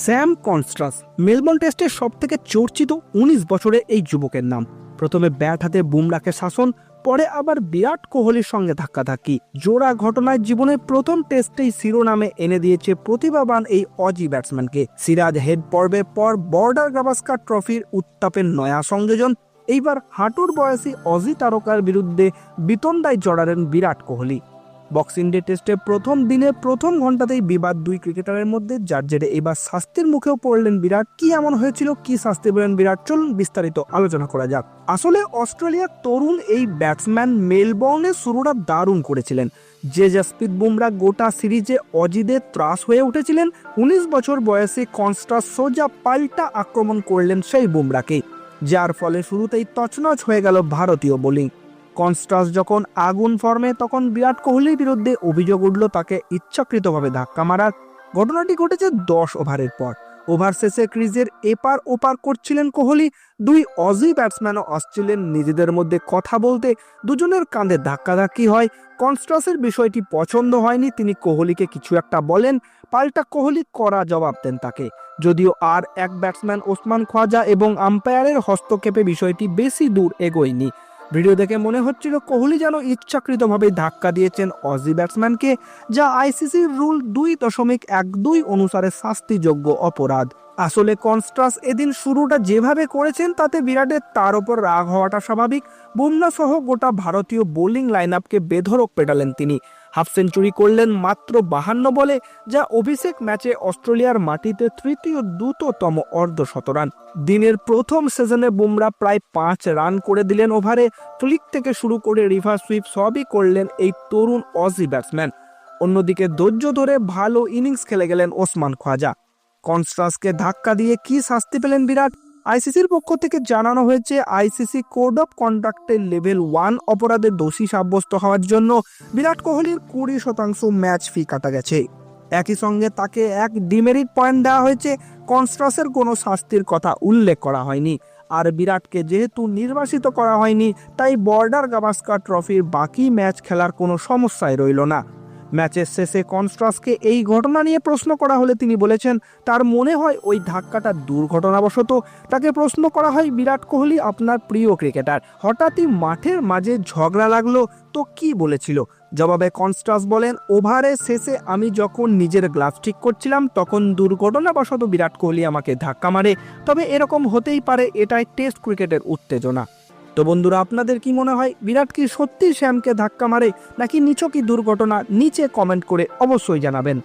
Sam কনস্ট্রাস, Melbourne টেস্টের সব থেকে চর্চিত উনিশ বছরের এই যুবকের নাম। প্রথমে ব্যাট হাতে বুমরাকে শাসন, পরে আবার বিরাট কোহলির সঙ্গে ধাক্কাধাক্কি। জোড়া ঘটনায় জীবনের প্রথম টেস্টেই শিরোনামে এনে দিয়েছে প্রতিভাবান এই অজি ব্যাটসম্যানকে। সিরাজ হেড পর্বের পর বর্ডার গাভাস্কার ট্রফির উত্তাপের নয়া সংযোজন। এইবার হাঁটুর বয়সী অজি তারকার বিরুদ্ধে বিতন্দায় জড়ালেন বিরাট কোহলি। বক্সিং ডে টেস্টে প্রথম দিনে প্রথম ঘন্টাতেই বিবাদ দুই ক্রিকেটারের মধ্যে, যার জেরে এবার শাস্তির মুখেও পড়লেন বিরাট। কি এমন হয়েছিল? কি শাস্তি পেলেন বিরাট? চলুন বিস্তারিত আলোচনা করা যাক। আসলে অস্ট্রেলিয়ার তরুণ এই ব্যাটসম্যান মেলবোর্নের শুরুটা দারুণ করেছিলেন। যে জাসপ্রীত বুমরা গোটা সিরিজে অজিদের ত্রাস হয়ে উঠেছিলেন, উনিশ বছর বয়সে কনস্ট্রাস সোজা পাল্টা আক্রমণ করলেন সেই বুমরাকে, যার ফলে শুরুতেই তছনছ হয়ে গেল ভারতীয় বোলিং। কনস্ট্রাস যখন আগুন ফর্মে, তখন বিরাট কোহলির বিরুদ্ধে অভিযোগ উঠল তাকে ইচ্ছাকৃতভাবে ধাক্কা মারার। ঘটনাটি ঘটেছে দশ ওভারের পর। ওভার শেষে ক্রিজের এপার ওপার করছিলেন কোহলি। দুই অজি ব্যাটসম্যানও আসছিলেন নিজেদের মধ্যে কথা বলতে। দুজনের কাঁধে ধাক্কাধাক্কি হয়। কনস্ট্রাসের বিষয়টি পছন্দ হয়নি। তিনি কোহলিকে কিছু একটা বলেন। পাল্টা কোহলি করা জবাব দেন তাকে। যদিও আর এক ব্যাটসম্যান ওসমান খোয়াজা এবং আম্পায়ারের হস্তক্ষেপে বিষয়টি বেশি দূর এগোয়নি। ভিডিও দেখে মনে হচ্ছিল কোহলি যেন ইচ্ছাকৃতভাবে ধাক্কা দিয়েছেন অজি ব্যাটসম্যানকে, যা আইসিসির রুল দুই দশমিক এক দুই অনুসারে শাস্তিযোগ্য অপরাধ। আসলে কনস্ট্রাস এদিন শুরুটা যেভাবে করেছেন, তাতে বিরাটের তার ওপর রাগ হওয়াটা স্বাভাবিক। বুমরা সহ গোটা ভারতীয় বোলিং লাইন আপকে বেধরক পেটালেন তিনি। হাফ সেঞ্চুরি করলেন মাত্র বাহান্ন বলে, যা অভিষেক ম্যাচে অস্ট্রেলিয়ার মাটিতে তৃতীয় দ্রুততম অর্ধশতরান দিনের প্রথম সিজনে বুমরা প্রায় পাঁচ রান করে দিলেন ওভারে, ফ্লিক থেকে শুরু করে রিভার সুইপ সবই করলেন এই তরুণ অজি ব্যাটসম্যান। অন্যদিকে ধৈর্য ধরে ভালো ইনিংস খেলে গেলেন ওসমান খোয়াজা কনস্ট্রাসকে ধাক্কা দিয়ে কি শাস্তি পেলেন বিরাট? আইসিসির পক্ষ থেকে জানানো হয়েছে, আইসিসি কোড অফ কন্ডাক্টের লেভেল ওয়ান অপরাধে দোষী সাব্যস্ত হওয়ার জন্য বিরাট কোহলির কুড়ি শতাংশ ম্যাচ ফি কাটা গেছে। একই সঙ্গে তাকে এক ডিমেরিট পয়েন্ট দেওয়া হয়েছে, কনস্ট্রাসের কোনো শাস্তির কথা উল্লেখ করা হয়নি। আর বিরাটকে যেহেতু নির্বাসিত করা হয়নি, তাই বর্ডার গাভাস্কার ট্রফির বাকি ম্যাচ খেলার কোনো সমস্যাই রইল না। ম্যাচের শেষে কনস্ট্রাসকে এই ঘটনা নিয়ে প্রশ্ন করা হলে তিনি বলেছেন, তার মনে হয় ওই ধাক্কাটা দুর্ঘটনাবশত। তাকে প্রশ্ন করা হয়, বিরাট কোহলি আপনার প্রিয় ক্রিকেটার। হঠাৎই মাঠের মাঝে ঝগড়া লাগল, তো কি বলেছিল? জবাবে কনস্ট্রাস বলেন ওভারের শেষে আমি যখন নিজের গ্লাভস ঠিক করছিলাম, তখন দুর্ঘটনাবশত বিরাট কোহলি আমাকে ধাক্কা মারে। তবে এরকম হতেই পারে, এটাই টেস্ট ক্রিকেটের উত্তেজনা। তো বন্ধুরা, আপনাদের কি মনে হয় বিরাট কি সত্যি শ্যামকে ধাক্কা মারে নাকি নিচকই দুর্ঘটনা? নিচে কমেন্ট করে অবশ্যই জানাবেন।